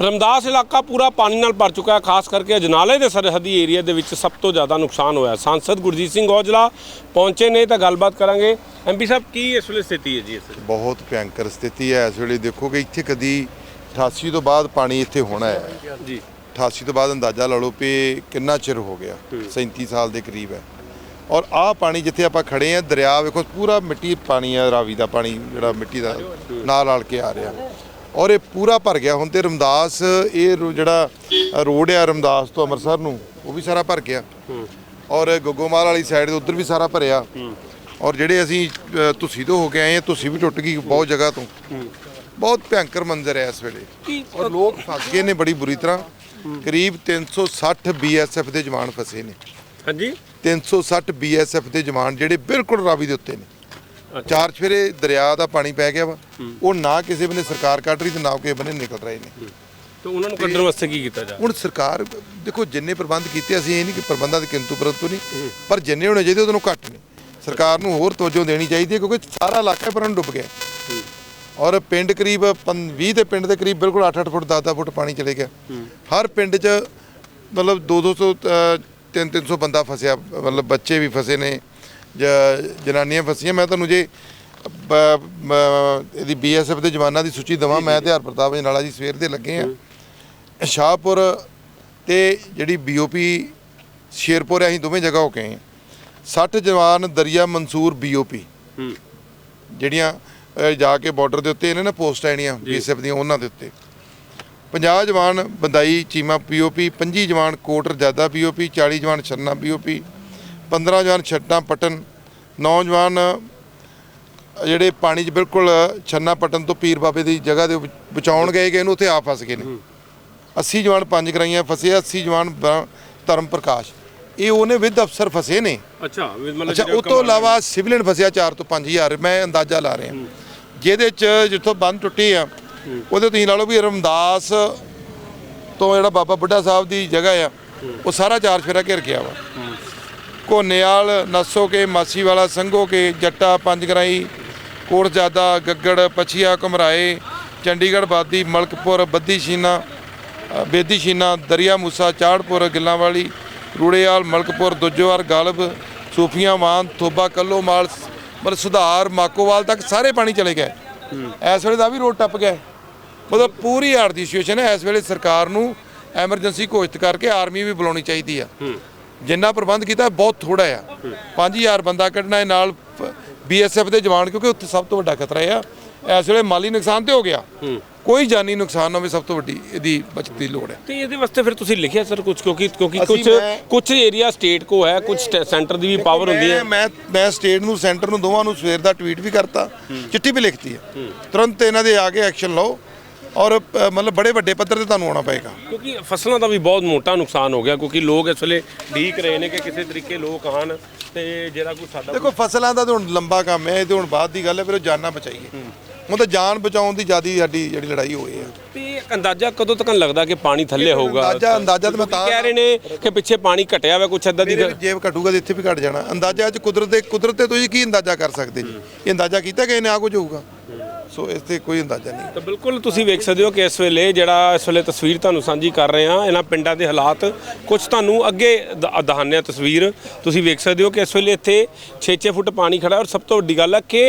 ਰਮਦਾਸ ਇਲਾਕਾ ਪੂਰਾ ਪਾਣੀ ਨਾਲ ਭਰ ਚੁੱਕਾ ਹੈ ਖਾਸ ਕਰਕੇ ਅਜਨਾਲੇ ਦੇ ਸਰਹੱਦੀ ਏਰੀਆ ਦੇ ਵਿੱਚ ਸਭ ਤੋਂ ਜ਼ਿਆਦਾ ਨੁਕਸਾਨ ਹੋਇਆ। ਸਾਂਸਦ ਗੁਰਜੀਤ ਸਿੰਘ ਔਜਲਾ ਪਹੁੰਚੇ ਨੇ ਤਾਂ ਗੱਲਬਾਤ ਕਰਾਂਗੇ। ਐਮਪੀ ਸਾਹਿਬ ਕੀ ਇਸ ਵੇਲੇ ਸਥਿਤੀ ਹੈ ਜੀ ਇਸ ਵੇਲੇ? ਬਹੁਤ ਭਿਆਨਕ ਸਥਿਤੀ ਹੈ। ਇਸ ਵੇਲੇ ਦੇਖੋ ਕਿ ਇੱਥੇ ਕਦੀ 88 ਤੋਂ ਬਾਅਦ ਪਾਣੀ ਇੱਥੇ ਹੋਣਾ ਹੈ। ਜੀ। 88 ਤੋਂ ਬਾਅਦ ਅੰਦਾਜ਼ਾ ਲਾ ਲਓ ਵੀ ਕਿੰਨਾ ਚਿਰ ਹੋ ਗਿਆ। 37 ਸਾਲ ਦੇ ਕਰੀਬ ਹੈ। ਔਰ ਆਹ ਪਾਣੀ ਜਿੱਥੇ ਆਪਾਂ ਖੜੇ ਆ ਦਰਿਆ ਵੇਖੋ ਪੂਰਾ ਮਿੱਟੀ ਪਾਣੀ ਹੈ ਰਾਵੀ ਦਾ ਪਾਣੀ ਜਿਹੜਾ ਮਿੱਟੀ ਦਾ ਨਾਲ ਰਲ ਕੇ ਆ ਰਿਹਾ। ਔਰ ਇਹ ਪੂਰਾ ਭਰ ਗਿਆ। ਹੁਣ ਤੇ ਰਮਦਾਸ ਇਹ ਜਿਹੜਾ ਰੋਡ ਆ ਰਮਦਾਸ ਤੋਂ ਅੰਮ੍ਰਿਤਸਰ ਨੂੰ ਉਹ ਵੀ ਸਾਰਾ ਭਰ ਗਿਆ। ਔਰ ਗੋਗੋਮਾਲ ਵਾਲੀ ਸਾਈਡ ਤੇ ਉਧਰ ਵੀ ਸਾਰਾ ਭਰਿਆ। ਔਰ ਜਿਹੜੇ ਅਸੀਂ ਤੁਸੀਂ ਤੋਂ ਹੋ ਕੇ ਆਏ ਆ ਤੁਸੀਂ ਵੀ ਟੁੱਟ ਗਈ ਬਹੁਤ ਜਗ੍ਹਾ ਤੋਂ। ਬਹੁਤ ਭਿਆਨਕ ਮੰਜ਼ਰ ਹੈ ਇਸ ਵੇਲੇ। ਔਰ ਲੋਕ ਫਸ ਗਏ ਨੇ ਬੜੀ ਬੁਰੀ ਤਰ੍ਹਾਂ। ਕਰੀਬ 360 ਬੀਐਸਐਫ ਦੇ ਜਵਾਨ ਫਸੇ ਨੇ। ਹਾਂਜੀ। 360 ਬੀਐਸਐਫ ਦੇ ਜਵਾਨ ਜਿਹੜੇ ਬਿਲਕੁਲ ਰਾਵੀ ਦੇ ਉੱਤੇ ਨੇ। ਚਾਰ ਚਫੇਰੇ ਦਰਿਆ ਦਾ ਪਾਣੀ ਪੈ ਗਿਆ ਵਾ। ਉਹ ਨਾ ਕਿਸੇ ਬੰਨੇ ਸਰਕਾਰ ਕੱਢ ਰਹੀ ਤੇ ਨਾ ਕਿਸੇ ਬੰਨੇ ਨਿਕਲ ਰਹੇ ਨੇ। ਤੇ ਉਹਨਾਂ ਨੂੰ ਕੱਢਣ ਵਾਸਤੇ ਕੀ ਕੀਤਾ ਜਾ ਹੁਣ ਸਰਕਾਰ ਦੇਖੋ ਜਿੰਨੇ ਪ੍ਰਬੰਧ ਕੀਤੇ ਅਸੀਂ ਇਹ ਨਹੀਂ ਕਿ ਪ੍ਰਬੰਧਾਂ ਦੇ ਕਿੰਤੂ ਪਰੰਤੂ ਨਹੀਂ ਪਰ ਜਿੰਨੇ ਹੋਣੇ ਚਾਹੀਦੇ ਉਹਦੋਂ ਘੱਟ ਨੇ। ਸਰਕਾਰ ਨੂੰ ਹੋਰ ਤਵੱਜੋ ਦੇਣੀ ਚਾਹੀਦੀ ਹੈ ਕਿਉਂਕਿ ਸਾਰਾ ਇਲਾਕਾ ਪਰ ਨੂੰ ਡੁੱਬ ਗਿਆ। ਔਰ ਪਿੰਡ ਕਰੀਬ 20 ਦੇ ਪਿੰਡ ਦੇ ਕਰੀਬ ਬਿਲਕੁਲ 8-8 ਫੁੱਟ 10-10 ਫੁੱਟ ਪਾਣੀ ਚਲੇ ਗਿਆ। ਹਰ ਪਿੰਡ 'ਚ ਮਤਲਬ 2-200 3-300 ਬੰਦਾ ਫਸਿਆ ਮਤਲਬ ਬੱਚੇ ਵੀ ਫਸੇ ਨੇ। ਜਨਾਨੀਆਂ ਫਸੀਆਂ ਮੈਂ ਤੁਹਾਨੂੰ ਜੇ ਇਹਦੀ ਬੀਐਸਐਫ ਦੇ ਜਵਾਨਾਂ ਦੀ ਸੂਚੀ ਦਵਾਂ ਮੈਂ ਤੇ ਹਰ ਪ੍ਰਤਾਪ ਜਨਾਲਾ ਜੀ ਸਵੇਰ ਦੇ ਲੱਗੇ ਆ ਸ਼ਾਹਪੁਰ ਤੇ ਜਿਹੜੀ ਬੀਓਪੀ ਸ਼ੇਰਪੁਰ ਅਸੀਂ ਦੋਵੇਂ ਜਗ੍ਹਾ ਹੋ ਕੇ ਆਏ ਹਾਂ। 60 ਜਵਾਨ ਦਰਿਆ ਮਨਸੂਰ ਬੀਓਪੀ ਜਿਹੜੀਆਂ ਜਾ ਕੇ ਬਾਰਡਰ ਦੇ ਉੱਤੇ ਇਹਨੇ ਨਾ ਪੋਸਟ ਆਣੀਆਂ ਬੀਐਸਐਫ ਦੀਆਂ ਉਹਨਾਂ ਦੇ ਉੱਤੇ। 50 ਜਵਾਨ ਬੰਦਾਈ ਚੀਮਾ ਪੀਓਪੀ 25 ਜਵਾਨ ਕੋਟ ਰਜਾਦਾ ਪੀਓਪੀ 40 ਜਵਾਨ ਛੰਨਾ ਪੀਓਪੀ 15 ਜਵਾਨ ਛੱਟਾਂ ਪਟਨ 9 ਜਵਾਨ ਅਹ, ਜਿਹੜੇ ਪਾਣੀ 'ਚ ਬਿਲਕੁਲ ਛੰਨਾ ਪਟਨ ਤੋਂ ਪੀਰ ਬਾਬੇ ਦੀ ਜਗ੍ਹਾ ਦੇ ਬਚਾਉਣ ਗਏ ਕਿ ਇਹਨੂੰ ਉੱਥੇ ਆ ਫਸ ਗਏ ਨੇ। 80 ਜਵਾਨ ਪੰਜ ਗਰਾਈਆਂ ਫਸੇ 80 ਜਵਾਨ ਧਰਮ ਪ੍ਰਕਾਸ਼। ਇਹ ਉਹਨੇ ਵਿਦ ਅਫਸਰ ਫਸੇ ਨੇ। ਅੱਛਾ ਅੱਛਾ ਉਹ ਤੋਂ ਇਲਾਵਾ ਸਿਵਲਿਅਨ ਫਸਿਆ 4 ਤੋਂ 5000 ਮੈਂ ਅੰਦਾਜ਼ਾ ਲਾ ਰਿਹਾ। ਜਿਹਦੇ ਚ ਜਿੱਥੋਂ ਬੰਦ ਟੁੱਟੀ ਆ ਉਹਦੇ ਤੁਸੀਂ ਲਾ ਲਓ ਵੀ ਰਮਦਾਸ ਤੋਂ ਜਿਹੜਾ ਬਾਬਾ ਬੁੱਢਾ ਸਾਹਿਬ ਦੀ ਜਗ੍ਹਾ ਆ ਉਹ ਸਾਰਾ ਚਾਰ ਫੇਰਾ ਘਿਰ ਗਿਆ ਵਾ। ਕੋਨੇਵਾਲ ਨਸੋ ਕੇ ਮਾਸੀ ਵਾਲਾ ਸੰਘੋ ਕੇ ਜੱਟਾ ਪੰਜਗਰਾਈ ਕੋਟਜਾਦਾ ਗੱਗੜ ਪਛੀਆ ਘਮਰਾਏ ਚੰਡੀਗੜ੍ਹ ਬਾਦੀ ਮਲਕਪੁਰ ਬੱਦੀ ਸ਼ੀਨਾ ਬੇਦੀ ਸ਼ੀਨਾ ਦਰਿਆ ਮੂਸਾ ਚਾੜਪੁਰ ਗਿੱਲਾਂਵਾਲੀ ਰੂੜੇਵਾਲ ਮਲਕਪੁਰ ਦੁੱਜੋਵਾਰ ਗਲਬ ਸੂਫੀਆਂ ਮਾਨ ਥੋਬਾ ਕੱਲੋ ਮਾਲ ਮਤਲਬ ਸੁਧਾਰ ਮਾਕੋਵਾਲ ਤੱਕ ਸਾਰੇ ਪਾਣੀ ਚਲੇ ਗਏ। ਇਸ ਵੇਲੇ ਦਾ ਵੀ ਰੋਡ ਟੱਪ ਗਿਆ। ਮਤਲਬ ਪੂਰੀ ਹਾਰ ਦੀ ਸਿਚੁਏਸ਼ਨ ਹੈ। ਇਸ ਵੇਲੇ ਸਰਕਾਰ ਨੂੰ ਐਮਰਜੈਂਸੀ ਘੋਸ਼ਿਤ ਕਰਕੇ ਆਰਮੀ ਵੀ ਬੁਲਾਉਣੀ ਚਾਹੀਦੀ ਆ। ਜਿੰਨਾ ਪ੍ਰਬੰਧ ਕੀਤਾ ਬਹੁਤ ਥੋੜਾ ਆ। 5000 ਬੰਦਾ ਕੱਢਣਾ ਹੈ ਨਾਲ ਬੀਐਸਐਫ ਦੇ ਜਵਾਨ ਕਿਉਂਕਿ ਉੱਥੇ ਸਭ ਤੋਂ ਵੱਡਾ ਖਤਰਾ ਆ ਇਸ ਵੇਲੇ ਮਾਲੀ ਨੁਕਸਾਨ ਤੇ ਹੋ ਗਿਆ। ਕੋਈ ਜਾਨੀ ਨੁਕਸਾਨ ਨਾ ਹੋਵੇ ਸਭ ਤੋਂ ਵੱਡੀ ਇਹਦੀ ਬਚਤ ਦੀ ਲੋੜ ਹੈ। ਤੇ ਇਹਦੇ ਵਾਸਤੇ ਫਿਰ ਤੁਸੀਂ ਲਿਖਿਆ ਸਰ ਕੁਝ ਕਿਉਂਕਿ ਕਿਉਂਕਿ ਕੁਝ ਕੁਝ ਏਰੀਆ ਸਟੇਟ ਕੋ ਹੈ ਕੁਝ ਸੈਂਟਰ ਦੀ ਵੀ ਪਾਵਰ ਹੁੰਦੀ ਹੈ। ਮੈਂ- ਮੈਂ ਮੈਂ ਸਟੇਟ ਨੂੰ ਸੈਂਟਰ ਨੂੰ ਦੋਵਾਂ ਨੂੰ ਸਵੇਰ ਦਾ ਟਵੀਟ ਵੀ ਕਰਤਾ ਚਿੱਠੀ ਵੀ ਲਿਖਤੀ ਹੈ। ਤੁਰੰਤ ਇਹਨਾਂ ਦੇ ਆ ਕੇ ਐਕਸ਼ਨ ਲਓ। ਔਰ ਅ, ਮਤਲਬ ਬੜੇ ਵੱਡੇ ਪੱਧਰ ਤੇ ਤੁਹਾਨੂੰ ਆਉਣਾ ਪਏਗਾ। ਕਿਉਂਕਿ ਫਸਲਾਂ ਦਾ ਵੀ ਬਹੁਤ ਮੋਟਾ ਨੁਕਸਾਨ ਹੋ ਗਿਆ ਕਿਉਂਕਿ ਲੋਕ ਇਸ ਵੇਲੇ ਢੀਕ ਰਹੇ ਨੇ ਕਿ ਕਿਸੇ ਤਰੀਕੇ ਲੋਕ ਆਣ ਤੇ ਜਿਹੜਾ ਕੋਈ ਸਾਡਾ ਦੇਖੋ ਫਸਲਾਂ ਦਾ ਤਾਂ ਹੁਣ ਲੰਬਾ ਕੰਮ ਹੈ ਇਹ ਤੇ ਹੁਣ ਬਾਅਦ ਦੀ ਗੱਲ ਹੈ ਫਿਰ ਉਹ ਜਾਨਾਂ ਬਚਾਈਏ। ਹੁਣ ਤਾਂ ਜਾਨ ਬਚਾਉਣ ਦੀ ਜਿਆਦੀ ਸਾਡੀ ਜਿਹੜੀ ਲੜਾਈ ਹੋਈ ਹੈ। ਤੇ ਇੱਕ ਅੰਦਾਜ਼ਾ ਕਦੋਂ ਤੱਕ ਲੱਗਦਾ ਕਿ ਪਾਣੀ ਥੱਲੇ ਹੋਊਗਾ? ਅੰਦਾਜ਼ਾ ਅੰਦਾਜ਼ਾ ਤਾਂ ਮੈਂ ਤਾਂ ਕਹਿ ਰਹੇ ਨੇ ਕਿ ਪਿੱਛੇ ਪਾਣੀ ਘਟਿਆ ਹੋਇਆ ਕੁਛ ਏਦਾਂ ਦੀ ਮੇਰੇ ਜੇਬ ਘਟੂਗਾ ਤੇ ਇੱਥੇ ਵੀ ਘਟ ਜਾਣਾ। ਅੰਦਾਜ਼ਾ ਅੱਜ ਕੁਦਰਤ ਦੇ ਕੁਦਰਤ ਤੇ ਤੁਸੀਂ ਕੀ ਅੰਦਾਜ਼ਾ ਕਰ ਸਕਦੇ ਜੀ? ਇਹ ਅੰਦਾਜ਼ਾ ਕੀਤਾ ਕਿ ਇਹਨੇ ਆ ਕੁਝ ਹੋਊਗਾ? ਸੋ ਇਸ ਤੇ ਕੋਈ ਅੰਦਾਜ਼ਾ ਨਹੀਂ। ਤਾਂ ਬਿਲਕੁਲ ਤੁਸੀਂ ਵੇਖ ਸਕਦੇ ਹੋ ਕਿ ਇਸ ਵੇਲੇ ਜਿਹੜਾ ਇਸ ਵੇਲੇ ਤਸਵੀਰ ਤੁਹਾਨੂੰ ਸਾਂਝੀ ਕਰ ਰਹੇ ਹਾਂ ਇਹਨਾਂ ਪਿੰਡਾਂ ਦੇ ਹਾਲਾਤ ਕੁਝ ਤੁਹਾਨੂੰ ਅੱਗੇ ਦ- ਦਿਖਾਉਂਦੇ ਹਾਂ ਤਸਵੀਰ। ਤੁਸੀਂ ਵੇਖ ਸਕਦੇ ਹੋ ਕਿ ਇਸ ਵੇਲੇ ਇੱਥੇ 6-6 ਫੁੱਟ ਪਾਣੀ ਖੜਾ ਹੈ ਔਰ ਸਭ ਤੋਂ ਵੱਡੀ ਗੱਲ ਹੈ ਕਿ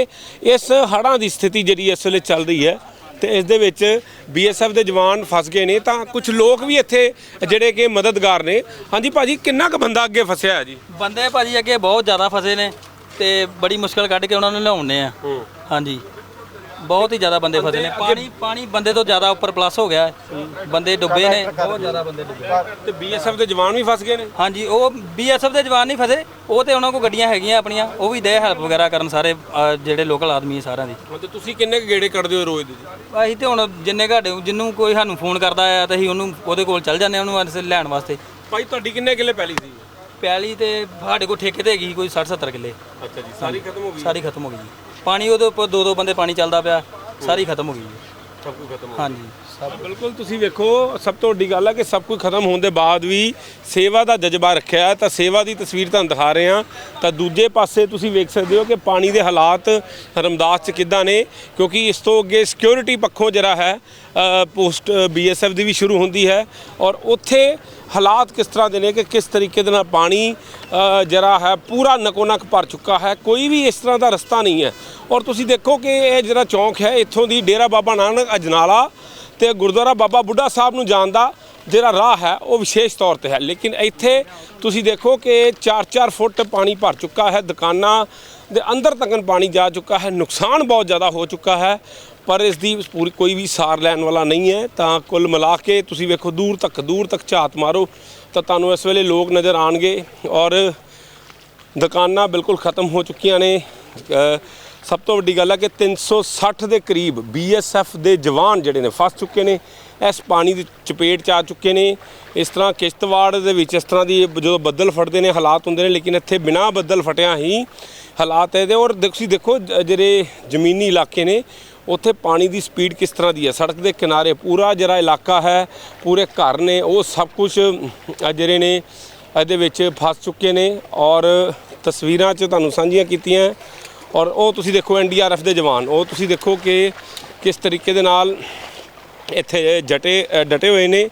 ਇਸ ਹੜ੍ਹਾਂ ਦੀ ਸਥਿਤੀ ਜਿਹੜੀ ਇਸ ਵੇਲੇ ਚੱਲ ਰਹੀ ਹੈ ਤੇ ਇਸ ਦੇ ਵਿੱਚ ਬੀਐਸਐਫ ਦੇ ਜਵਾਨ ਫਸ ਗਏ ਨੇ ਤਾਂ ਕੁਝ ਲੋਕ ਵੀ ਇੱਥੇ ਜਿਹੜੇ ਕਿ ਮਦਦਗਾਰ ਨੇ। ਹਾਂਜੀ ਭਾਜੀ ਕਿੰਨਾ ਕੁ ਬੰਦਾ ਅੱਗੇ ਫਸਿਆ ਹੈ ਜੀ? ਬੰਦੇ ਭਾਜੀ ਅੱਗੇ ਬਹੁਤ ਜ਼ਿਆਦਾ ਫਸੇ ਨੇ ਤੇ ਬੜੀ ਮੁਸ਼ਕਲ ਕੱਢ ਕੇ ਉਹਨਾਂ ਨੂੰ ਲਿਆਉਣੇ ਆ। ਹਾਂਜੀ। ਬਹੁਤ ਹੀ ਜ਼ਿਆਦਾ ਬੰਦੇ ਫਸੇ ਨੇ। ਪਾਣੀ ਪਾਣੀ ਬੰਦੇ ਤੋਂ ਜ਼ਿਆਦਾ ਉੱਪਰ ਪਲੱਸ ਹੋ ਗਿਆ ਹੈ। ਬੰਦੇ ਡੁੱਬੇ ਨੇ। ਬਹੁਤ ਜ਼ਿਆਦਾ ਬੰਦੇ ਡੁੱਬੇ ਤੇ ਬੀਐਸਐਫ ਦੇ ਜਵਾਨ ਵੀ ਫਸ ਗਏ ਨੇ? ਹਾਂਜੀ ਉਹ ਬੀਐਸਐਫ ਦੇ ਜਵਾਨ ਨਹੀਂ ਫਸੇ। ਉਹ ਤੇ ਉਹਨਾਂ ਕੋਲ ਗੱਡੀਆਂ ਹੈਗੀਆਂ ਆਪਣੀਆਂ। ਉਹ ਵੀ ਦੇ ਹੈਲਪ ਵਗੈਰਾ ਕਰਨ ਸਾਰੇ ਜਿਹੜੇ ਲੋਕਲ ਆਦਮੀ ਆ ਸਾਰਿਆਂ ਦੀ। ਮਤਲਬ ਤੁਸੀਂ ਕਿੰਨੇ ਕੁ ਗੇੜੇ ਕੱਢਦੇ ਹੋ ਰੋਜ਼ ਦੇ? ਜੀ ਅਸੀਂ ਤੇ ਹੁਣ ਜਿੰਨੇ ਘਾਟੇ ਜਿੰਨੂੰ ਕੋਈ ਸਾਨੂੰ ਫੋਨ ਕਰਦਾ ਆ ਤਾਂ ਅਸੀਂ ਉਹਨੂੰ ਉਹਦੇ ਕੋਲ ਚੱਲ ਜਾਂਦੇ ਆ ਉਹਨੂੰ ਅਸੀਂ ਲੈਣ ਵਾਸਤੇ। ਭਾਈ ਤੁਹਾਡੀ ਕਿੰਨੇ ਕਿੱਲੇ ਪੈਲੀ ਸੀ? ਪਿਆਲੀ ਤੇ ਸਾਡੇ ਕੋਲ ਠੇਕੇ ਤੇ ਹੈਗੀ ਕੋਈ 60 70 ਕਿੱਲੇ। ਅੱਛਾ ਜੀ ਸਾਰੀ ਖਤਮ ਹੋ ਗਈ। ਸਾਰੀ ਖਤਮ ਹੋ ਗਈ ਜੀ। ਪਾਣੀ ਉਹਦੇ ਉੱਪਰ ਦੋ ਦੋ ਬੰਦੇ ਪਾਣੀ ਚੱਲਦਾ ਪਿਆ ਸਾਰੀ ਖਤਮ ਹੋ ਗਈ ਜੀ। ਸਭ ਕੁਝ ਖਤਮ ਹੋ ਹਾਂਜੀ। ਬਿਲਕੁਲ ਤੁਸੀਂ ਵੇਖੋ ਸਭ ਤੋਂ ਵੱਡੀ ਗੱਲ ਹੈ ਕਿ ਸਭ ਕੁਝ ਖਤਮ ਹੋਣ ਦੇ ਬਾਅਦ ਵੀ ਸੇਵਾ ਦਾ ਜਜ਼ਬਾ ਰੱਖਿਆ ਹੈ ਤਾਂ ਸੇਵਾ ਦੀ ਤਸਵੀਰ ਤੁਹਾਨੂੰ ਦਿਖਾ ਰਹੇ ਹਾਂ। ਤਾਂ ਦੂਜੇ ਪਾਸੇ ਤੁਸੀਂ ਵੇਖ ਸਕਦੇ ਹੋ ਕਿ ਪਾਣੀ ਦੇ ਹਾਲਾਤ ਰਮਦਾਸ ਚ ਕਿੱਦਾਂ ਨੇ ਕਿਉਂਕਿ ਇਸ ਤੋਂ ਅੱਗੇ ਸਿਕਿਉਰਿਟੀ ਪੱਖੋਂ ਜਿਹੜਾ ਹੈ ਪੋਸਟ ਬੀਐਸਐਫ ਦੀ ਵੀ ਸ਼ੁਰੂ ਹੁੰਦੀ ਹੈ ਔਰ ਉੱਥੇ ਹਾਲਾਤ ਕਿਸ ਤਰ੍ਹਾਂ ਦੇ ਨੇ ਕਿ ਕਿਸ ਤਰੀਕੇ ਦੇ ਨਾਲ ਪਾਣੀ ਅ, ਜਿਹੜਾ ਹੈ ਪੂਰਾ ਨਕੋਨਕ ਭਰ ਚੁੱਕਾ ਹੈ ਕੋਈ ਵੀ ਇਸ ਤਰ੍ਹਾਂ ਦਾ ਰਸਤਾ ਨਹੀਂ ਹੈ। ਔਰ ਤੁਸੀਂ ਦੇਖੋ ਕਿ ਇਹ ਜਿਹੜਾ ਚੌਂਕ ਹੈ ਇੱਥੋਂ ਦੀ ਡੇਰਾ ਬਾਬਾ ਨਾਨਕ ਅਜਨਾਲਾ ਤੇ ਗੁਰਦੁਆਰਾ ਬਾਬਾ ਬੁੱਢਾ ਸਾਹਿਬ ਨੂੰ ਜਾਣ ਦਾ ਜਿਹੜਾ ਰਾਹ ਹੈ ਉਹ ਵਿਸ਼ੇਸ਼ ਤੌਰ ਤੇ ਹੈ। ਲੇਕਿਨ ਇੱਥੇ ਤੁਸੀਂ ਦੇਖੋ ਕਿ 4-4 ਫੁੱਟ ਪਾਣੀ ਭਰ ਚੁੱਕਾ ਹੈ ਦੁਕਾਨਾਂ ਦੇ ਅੰਦਰ ਤੱਕਨ ਪਾਣੀ ਜਾ ਚੁੱਕਾ ਹੈ ਨੁਕਸਾਨ ਬਹੁਤ ਜ਼ਿਆਦਾ ਹੋ ਚੁੱਕਾ ਹੈ ਪਰ ਇਸ ਦੀ ਪੂਰੀ ਕੋਈ ਵੀ ਸਾਰ ਲੈਣ ਵਾਲਾ ਨਹੀਂ ਹੈ। ਤਾਂ ਕੁੱਲ ਮਿਲਾ ਕੇ ਤੁਸੀਂ ਵੇਖੋ, ਦੂਰ ਤੱਕ ਦੂਰ ਤੱਕ ਝਾਤ ਮਾਰੋ ਤਾਂ ਤੁਹਾਨੂੰ ਇਸ ਵੇਲੇ ਲੋਕ ਨਜ਼ਰ ਆਣਗੇ ਔਰ ਦੁਕਾਨਾਂ ਬਿਲਕੁਲ ਖਤਮ ਹੋ ਚੁੱਕੀਆਂ ਨੇ। ਸਭ ਤੋਂ ਵੱਡੀ ਗੱਲ ਹੈ ਕਿ 360 ਦੇ ਕਰੀਬ ਬੀਐਸਐਫ ਦੇ ਜਵਾਨ ਜਿਹੜੇ ਨੇ ਫਸ ਚੁੱਕੇ ਨੇ। ਇਸ ਪਾਣੀ ਦੀ ਚਪੇਟ ਚ ਆ ਚੁੱਕੇ ਨੇ। ਇਸ ਤਰ੍ਹਾਂ ਕਿਸ਼ਤਵਾੜ ਦੇ ਵਿੱਚ ਇਸ ਤਰ੍ਹਾਂ ਦੀ ਜਦੋਂ ਬੱਦਲ ਫਟਦੇ ਨੇ, ਹਾਲਾਤ ਹੁੰਦੇ ਨੇ, ਲੇਕਿਨ ਇੱਥੇ ਬਿਨਾਂ ਬੱਦਲ ਫਟਿਆ ਹੀ ਹਾਲਾਤ ਇਹਦੇ ਔਰ ਤੁਸੀਂ ਦੇਖੋ, ਜ- ਜਿਹੜੇ ਜ਼ਮੀਨੀ ਇਲਾਕੇ ਨੇ ਉੱਥੇ ਪਾਣੀ ਦੀ ਸਪੀਡ ਕਿਸ ਤਰ੍ਹਾਂ ਦੀ ਹੈ? ਸੜਕ ਦੇ ਕਿਨਾਰੇ ਪੂਰਾ ਜਿਹੜਾ ਇਲਾਕਾ ਹੈ, ਪੂਰੇ ਘਰ ਨੇ, ਉਹ ਸਭ ਕੁਝ ਜਿਹੜੇ ਨੇ, ਇਹਦੇ ਵਿੱਚ ਫਸ ਚੁੱਕੇ ਨੇ ਔਰ ਤਸਵੀਰਾਂ 'ਚ ਤੁਹਾਨੂੰ ਸਾਂਝੀਆਂ ਕੀਤੀਆਂ। ਔਰ ਉਹ ਤੁਸੀਂ ਦੇਖੋ ਐਨਡੀਆਰਐਫ ਦੇ ਜਵਾਨ, ਉਹ ਤੁਸੀਂ ਦੇਖੋ ਕਿ ਕਿਸ ਤਰੀਕੇ ਦੇ ਨਾਲ ਇੱਥੇ ਜਟੇ ਡਟੇ ਹੋਏ ਨੇ।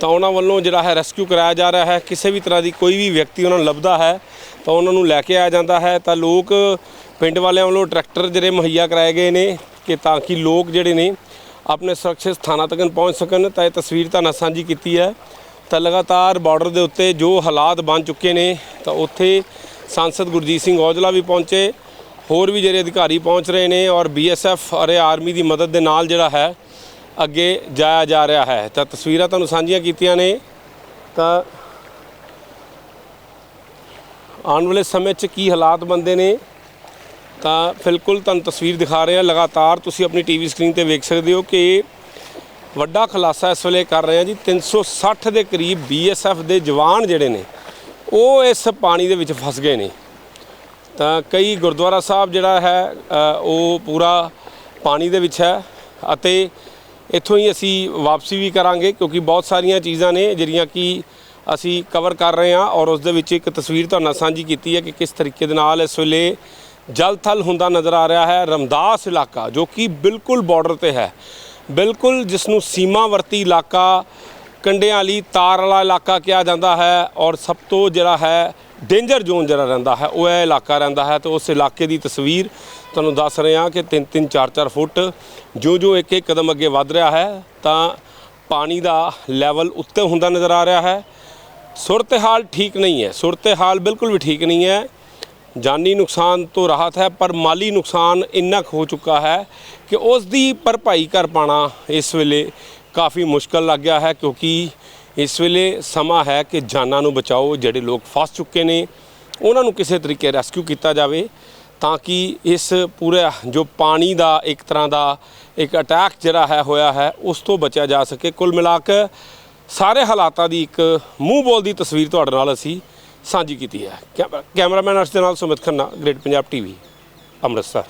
ਤਾਂ ਉਹਨਾਂ ਵੱਲੋਂ ਜਿਹੜਾ ਹੈ ਰੈਸਕਿਊ ਕਰਾਇਆ ਜਾ ਰਿਹਾ ਹੈ। ਕਿਸੇ ਵੀ ਤਰ੍ਹਾਂ ਦੀ ਕੋਈ ਵੀ ਵਿਅਕਤੀ ਉਹਨਾਂ ਨੂੰ ਲੱਭਦਾ ਹੈ, ਤਾਂ ਉਹਨਾਂ ਨੂੰ ਲੈ ਕੇ ਆਇਆ ਜਾਂਦਾ ਹੈ। ਤਾਂ ਲੋਕ ਪਿੰਡ ਵਾਲਿਆਂ ਵੱਲੋਂ ਟਰੈਕਟਰ ਜਿਹੜੇ ਮੁਹੱਈਆ ਕਰਾਏ ਗਏ ਨੇ। ਕਿ ਤਾਂ ਕਿ ਲੋਕ ਜਿਹੜੇ ਨੇ ਆਪਣੇ ਸੁਰੱਖਿਅਤ ਸਥਾਨਾਂ ਤੱਕ ਪਹੁੰਚ ਸਕਣ, ਤਾਂ ਇਹ ਤਸਵੀਰ ਤਾਂ ਸਾਂਝੀ ਕੀਤੀ ਹੈ। ਤਾਂ ਲਗਾਤਾਰ ਬਾਰਡਰ ਦੇ ਉੱਤੇ ਜੋ ਹਾਲਾਤ ਬਣ ਚੁੱਕੇ ਨੇ, ਤਾਂ ਉੱਥੇ ਸੰਸਦ ਗੁਰਜੀਤ ਸਿੰਘ ਔਜਲਾ ਵੀ ਪਹੁੰਚੇ, ਹੋਰ ਵੀ ਜਿਹੜੇ ਅਧਿਕਾਰੀ ਪਹੁੰਚ ਰਹੇ ਨੇ ਔਰ ਬੀਐਸਐਫ ਅਰੇ ਆਰਮੀ ਦੀ ਮਦਦ ਦੇ ਨਾਲ ਜਿਹੜਾ ਹੈ, ਅੱਗੇ ਜਾਇਆ ਜਾ ਰਿਹਾ ਹੈ। ਤਾਂ ਤਸਵੀਰਾਂ ਤੁਹਾਨੂੰ ਸਾਂਝੀਆਂ ਕੀਤੀਆਂ ਨੇ। ਤਾਂ ਆਉਣ ਵਾਲੇ ਸਮੇਂ 'ਚ ਕੀ ਹਾਲਾਤ ਬੰਦੇ ਨੇ? ਤਾਂ ਬਿਲਕੁਲ ਤੁਹਾਨੂੰ ਤਸਵੀਰ ਦਿਖਾ ਰਹੇ ਹਾਂ। ਲਗਾਤਾਰ ਤੁਸੀਂ ਆਪਣੀ ਟੀਵੀ ਸਕਰੀਨ ਤੇ ਵੇਖ ਸਕਦੇ ਹੋ ਕਿ ਵੱਡਾ ਖੁਲਾਸਾ ਇਸ ਵੇਲੇ ਕਰ ਰਹੇ ਹਾਂ ਜੀ। 360 ਦੇ ਕਰੀਬ ਬੀਐਸਐਫ ਦੇ ਜਵਾਨ ਜਿਹੜੇ ਨੇ, ਉਹ ਇਸ ਪਾਣੀ ਦੇ ਵਿੱਚ ਫਸ ਗਏ ਨੇ। ਤਾਂ ਕਈ ਗੁਰਦੁਆਰਾ ਸਾਹਿਬ ਜਿਹੜਾ ਹੈ ਉਹ ਪੂਰਾ ਪਾਣੀ ਦੇ ਵਿੱਚ ਹੈ ਅਤੇ ਇੱਥੋਂ ਹੀ ਅਸੀਂ ਵਾਪਸੀ ਵੀ ਕਰਾਂਗੇ ਕਿਉਂਕਿ ਬਹੁਤ ਸਾਰੀਆਂ ਚੀਜ਼ਾਂ ਨੇ ਜਿਹੜੀਆਂ ਕਿ ਅਸੀਂ ਕਵਰ ਕਰ ਰਹੇ ਹਾਂ ਔਰ ਉਸ ਦੇ ਵਿੱਚ ਇੱਕ ਤਸਵੀਰ ਤੁਹਾਨੂੰ ਸਾਂਝੀ ਕੀਤੀ ਹੈ ਕਿ ਕਿਸ ਤਰੀਕੇ ਦੇ ਨਾਲ ਇਸ ਵੇਲੇ ਜਲ ਥਲ ਹੁੰਦਾ ਨਜ਼ਰ ਆ ਰਿਹਾ ਹੈ, ਰਮਦਾਸ ਇਲਾਕਾ, ਜੋ ਕਿ ਬਿਲਕੁਲ ਬਾਰਡਰ ਤੇ ਹੈ। ਬਿਲਕੁਲ ਜਿਸ ਨੂੰ ਸੀਮਾਵਰਤੀ ਇਲਾਕਾ ਕੰਡਿਆਂ ਵਾਲੀ ਤਾਰ ਵਾਲਾ ਇਲਾਕਾ ਕਿਹਾ ਜਾਂਦਾ ਹੈ ਔਰ ਸਭ ਤੋਂ ਜਿਹੜਾ ਹੈ ਡੇਂਜਰ ਜ਼ੋਨ ਜਿਹੜਾ ਰਹਿੰਦਾ ਹੈ, ਉਹ ਇਹ ਇਲਾਕਾ ਰਹਿੰਦਾ ਹੈ। ਤੇ ਉਸ ਇਲਾਕੇ ਦੀ ਤਸਵੀਰ ਤੁਹਾਨੂੰ ਦੱਸ ਰਹੇ ਹਾਂ ਕਿ 3-3 4-4 ਫੁੱਟ ਜੋ ਜੋ ਇੱਕ ਇੱਕ ਕਦਮ ਅੱਗੇ ਵੱਧ ਰਿਹਾ ਹੈ, ਤਾਂ ਪਾਣੀ ਦਾ ਲੈਵਲ ਉੱਤੇ ਹੁੰਦਾ ਨਜ਼ਰ ਆ ਰਿਹਾ ਹੈ। ਸੁਰਤ ਹਾਲ ਠੀਕ ਨਹੀਂ ਹੈ। ਸੁਰਤ ਹਾਲ ਬਿਲਕੁਲ ਵੀ ਠੀਕ ਨਹੀਂ ਹੈ। ਜਾਨੀ ਨੁਕਸਾਨ ਤੋਂ ਰਾਹਤ ਹੈ, ਪਰ ਮਾਲੀ ਨੁਕਸਾਨ ਇੰਨਾ ਕੁ ਹੋ ਚੁੱਕਾ ਹੈ ਕਿ ਉਸ ਦੀ ਭਰਪਾਈ ਕਰ ਪਾਣਾ ਇਸ ਵੇਲੇ ਕਾਫੀ ਮੁਸ਼ਕਲ ਲੱਗ ਗਿਆ ਹੈ, ਕਿਉਂਕਿ ਇਸ ਵੇਲੇ ਸਮਾਂ ਹੈ ਕਿ ਜਾਨਾਂ ਨੂੰ ਬਚਾਓ, ਜਿਹੜੇ ਲੋਕ ਫਸ ਚੁੱਕੇ ਨੇ, ਉਹਨਾਂ ਨੂੰ ਕਿਸੇ ਤਰੀਕੇ ਰੈਸਕਿਊ ਕੀਤਾ ਜਾਵੇ ਤਾਂ ਕਿ ਇਸ ਪੂਰੇ ਜੋ ਪਾਣੀ ਦਾ ਇੱਕ ਤਰ੍ਹਾਂ ਦਾ ਇੱਕ ਅਟੈਕ ਜਿਹੜਾ ਹੈ, ਹੋਇਆ ਹੈ, ਉਸ ਤੋਂ ਬਚਿਆ ਜਾ ਸਕੇ। ਕੁੱਲ ਮਿਲਾ ਕੇ ਸਾਰੇ ਹਾਲਾਤਾਂ ਦੀ ਇੱਕ ਮੂੰਹ ਬੋਲ ਦੀ ਤਸਵੀਰ ਤੁਹਾਡੇ ਨਾਲ ਅਸੀਂ ਸਾਂਝੀ ਕੀਤੀ ਹੈ। ਕੈਮਰਾ- ਕੈਮਰਾਮੈਨ ਅਰਸ਼ ਦੇ ਨਾਲ ਸੁਮਿਤ ਖੰਨਾ ਗ੍ਰੇਟ ਪੰਜਾਬ ਟੀਵੀ ਅੰਮ੍ਰਿਤਸਰ।